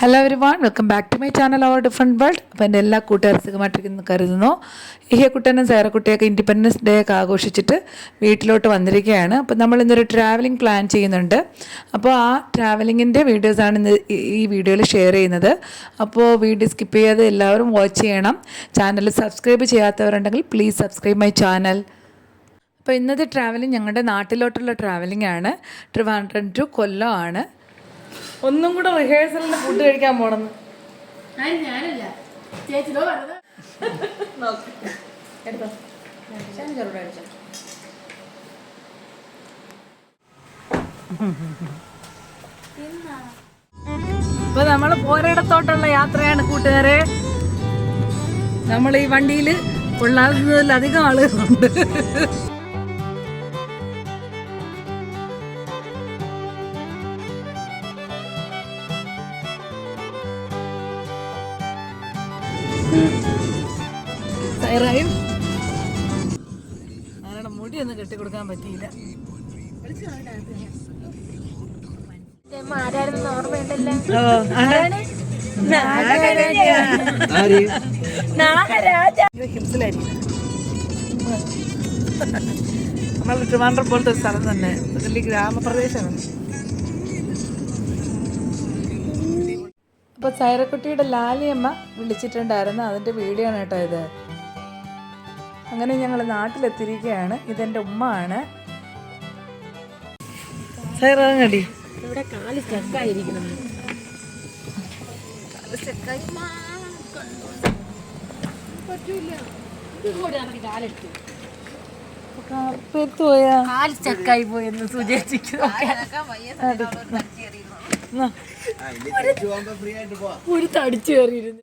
Hello everyone welcome back to my channel our different world അപ്പോൾ എന്റെ എല്ലാ കൂട്ടുകാരും സുഖമായിട്ടിരിക്കുന്നു കരുതുന്നു. ഇഹക്കുട്ടനും സേറക്കുട്ടിയൊക്കെ ഇൻഡിപെൻഡൻസ് ഡേ ഒക്കെ ആഘോഷിച്ചിട്ട് വീട്ടിലോട്ട് വന്നിരിക്കുകയാണ്. അപ്പോൾ നമ്മൾ ഇന്നൊരു ട്രാവലിംഗ് പ്ലാൻ ചെയ്യുന്നുണ്ട്. അപ്പോൾ ആ ട്രാവലിങ്ങിന്റെ വീഡിയോസാണ് ഇന്ന് ഈ വീഡിയോയിൽ ഷെയർ ചെയ്യുന്നത്. അപ്പോൾ വീഡിയോ സ്കിപ്പ് ചെയ്യാതെ എല്ലാവരും വാച്ച് ചെയ്യണം. ചാനൽ സബ്സ്ക്രൈബ് ചെയ്യാത്തവരുണ്ടെങ്കിൽ പ്ലീസ് സബ്സ്ക്രൈബ് മൈ ചാനൽ അപ്പോൾ ഇന്നത്തെ ട്രാവലിംഗ് ഞങ്ങളുടെ നാട്ടിലോട്ടുള്ള ട്രാവലിംഗ് ആണ്. ട്രിവാൻഡ്രം ടു കൊല്ലം ആണ്. ഒന്നും കൂടെ റിഹേഴ്സലിന് ഫുഡ് കഴിക്കാൻ പോണെന്ന്. ഞാനല്ല. ചേച്ചിതോ പറഞ്ഞത് എടുത്തോ. ഇപ്പൊ നമ്മൾ പോരയിടത്തോട്ടുള്ള യാത്രയാണ് കൂട്ടുകാരെ. നമ്മൾ ഈ വണ്ടിയിൽ കൊള്ളാവുന്നതിലധികം ആളുകളുണ്ട്. സൈറായും. ആരുടെ മുടിയൊന്നും കെട്ടിക്കൊടുക്കാൻ പറ്റിയില്ല. നമ്മൾ ട്രിവാൻഡ്രം പോലത്തെ ഒരു സ്ഥലം തന്നെ. വലിയ ഗ്രാമപ്രദേശമാണ്. അപ്പോൾ സൈറക്കുട്ടിയുടെ ലാലിയമ്മ വിളിച്ചിട്ടുണ്ടായിരുന്നു. അതിന്റെ വീഡിയോ ആണ് കേട്ടോ ഇത്. അങ്ങനെ ഞങ്ങൾ നാട്ടിലെത്തിയിരിക്കുകയാണ്. ഇതെന്റെ ഉമ്മ ആണ് സൈറങ്ങടി ഇവിടെ കാൽ സ്റ്റക്കായിരിക്കണം പെരുത്തു പോയാ? കാൽ സ്റ്റക്കായി പോയെന്ന് സുചേച്ചിക്ക് ഒരു തടിച്ചു കയറിയിരുന്നു.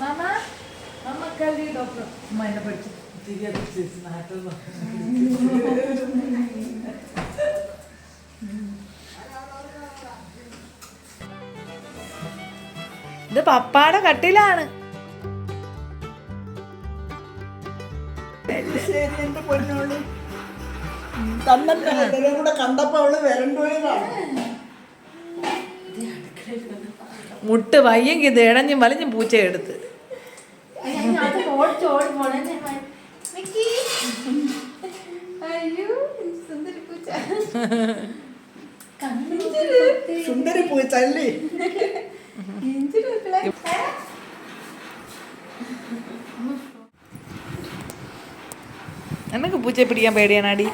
മാമ മമ്മക്കല്ലി ഡോക്ടർ അമ്മ എന്നെ പഠിച്ചു തിരികെ നാട്ടിൽ ഇത് പപ്പാടെ കട്ടിലാണ്. ശരി എന്റെ പൊന്നോളി. തന്നല്ല ഇവരെ കൂടെ കണ്ടപ്പോ അവൾ വരണ്ടോയതാണ് മുട്ട് വയ്യെങ്കിൽ ഇത് ഇടഞ്ഞും വലിഞ്ഞും പൂച്ച എടുത്ത്. സുന്ദരി പോയി തല്ലി എന്നൊക്കെ പൂച്ചയെ പിടിക്കാൻ പേടിയാണാടി.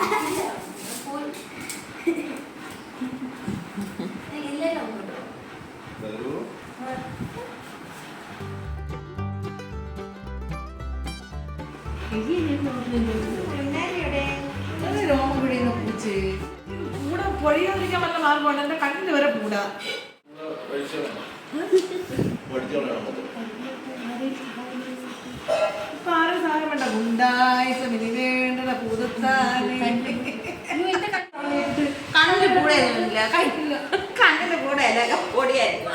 കൂടെ പൊഴിയാതിരിക്കാൻ വല്ല മാർഗമുണ്ട് എന്റെ കണ്ണിന് വരെ കൂടാ ഇപ്പൊ ആരും സാധനം വേണ്ട. ഗുണ്ടായിസം കണ്ണിന്റെ കൂടെ ഒന്നുമില്ല കണ്ണിന്റെ കൂടെ അല്ല പൊടിയായിരുന്നു.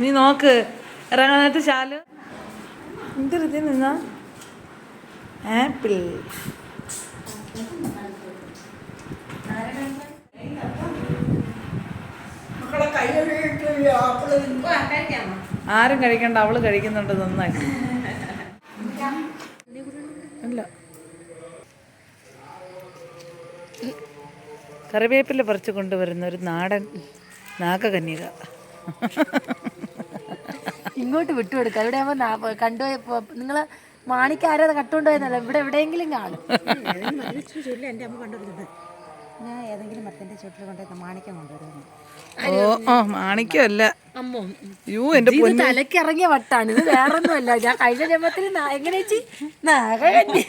നീ നോക്ക്. ഇറങ്ങാനായിട്ട് ശാൽ. എന്തൊരു നിന്നാ? ആപ്പിൾ. മക്കളെ കൈ ആപ്പിൾ തിന്നു. കഴിക്കാമോ ആരും കഴിക്കണ്ട അവൾ കഴിക്കുന്നുണ്ട് നന്നായി. അല്ല. കറിവേപ്പില പറിച്ച് കൊണ്ടുവരുന്ന ഒരു നാടൻ നാഗകന്യക. ഇങ്ങോട്ട് വിട്ടുകൊടുക്കാം. ഇവിടെ ആകുമ്പോ കണ്ടുപോയപ്പോ നിങ്ങൾ മാണിക്കാരത് കട്ടുകൊണ്ടുപോയെന്നല്ല ഇവിടെ എവിടെയെങ്കിലും കാണും. ഞാൻ ഏതെങ്കിലും മരത്തിന്റെ ചുറ്റിൽ കൊണ്ടുവന്ന മാണിക്കം കൊണ്ടുവരുന്നു ഓ ഓ മാണിക്കല്ല അമ്മോ യൂ എന്റെ ഇത് പൊന്നു തലക്ക് ഇറങ്ങിയ വട്ടാണ്. ഇത് വേറൊന്നുമല്ല. ഞാൻ കഴിഞ്ഞ ജന്മത്തിൽ എങ്ങനെ നാഗകന്യ.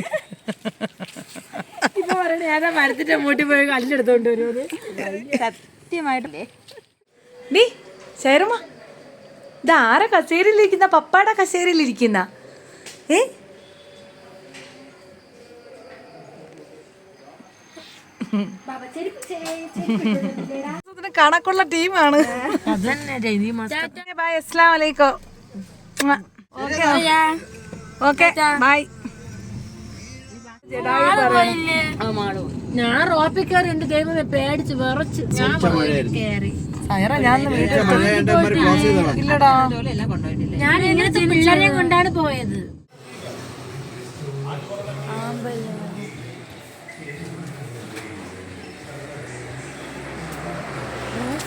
ഇപ്പൊ പറയണേ ഏതാ മരത്തിന്റെ മൂട്ടി പോയി കല്ലെടുത്തോണ്ട് വരുന്നത് സത്യമായിട്ടല്ലേ നീ ശരമ ഇത് ആരാ കസേരയിലിരിക്കുന്ന പപ്പാടെ കസേരയിലിരിക്കുന്ന ഏ? കണക്കുള്ള ടീമാണ്. ബൈ അസ്സലാം വലൈക്കും ഓക്കെ. ബൈ ഞാൻ റോപ്പിൽ കയറി എന്റെ ദൈവമേ പേടിച്ച് വിറച്ച് ഞാൻ കയറി. ഇല്ലടാ. ഞാൻ എങ്ങനെ പിള്ളേരെ കൊണ്ടാണ് പോയത്.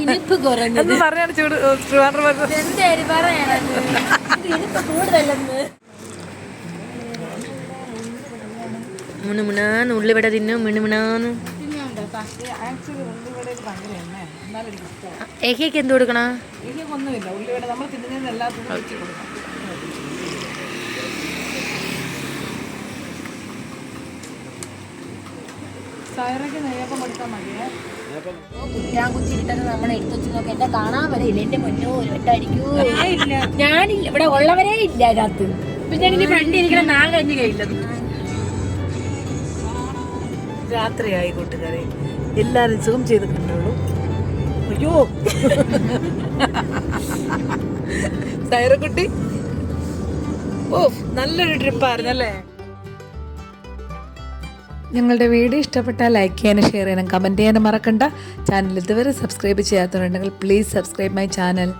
ഇനിപ്പ് കുറഞ്ഞത്. എന്ന് പറഞ്ഞാണ് ചൂട് ട്രിവാൻഡ്രം വരുന്നത് എന്തായാലും പറയാനത് ഇനിപ്പ് കൂടുതലെന്ന്. മുണുമുണാന്ന് ഉള്ളിവിടെ തിന്നു മിണുമിണാന്ന് ഏഹയ്ക്ക് എന്ത് കൊടുക്കണ? സൈറയ്ക്ക് നെയ്യപ്പം കൊടുത്താൽ മതിയേ? നമ്മളെ നോക്കി എന്നെ കാണാൻ വരെയില്ല എന്റെ മുന്നോ ഒരു വെട്ടടിക്കൂ ഞാനില്ല. ഇവിടെ ഉള്ളവരേ ഇല്ല അതിനകത്ത്. പിന്നെ എനിക്ക് ഫ്രണ്ട് ഇരിക്കണ കഴിഞ്ഞ് കഴിയില്ല രാത്രിയായി കൂട്ടുകാരെ. എല്ലാവരും സുഖം ചെയ്ത് കണ്ടോളൂ അയ്യോ. സൈറക്കുട്ടി. ഓ നല്ലൊരു ട്രിപ്പായിരുന്നു അല്ലേ ഞങ്ങളുടെ വീഡിയോ ഇഷ്ടപ്പെട്ടാൽ ലൈക്ക് ചെയ്യാനും ഷെയർ ചെയ്യാനും കമന്റ് ചെയ്യാനും മറക്കണ്ട. ചാനൽ ഇതുവരെ സബ്സ്ക്രൈബ് ചെയ്യാത്തവരുണ്ടെങ്കിൽ പ്ലീസ് സബ്സ്ക്രൈബ് മൈ ചാനൽ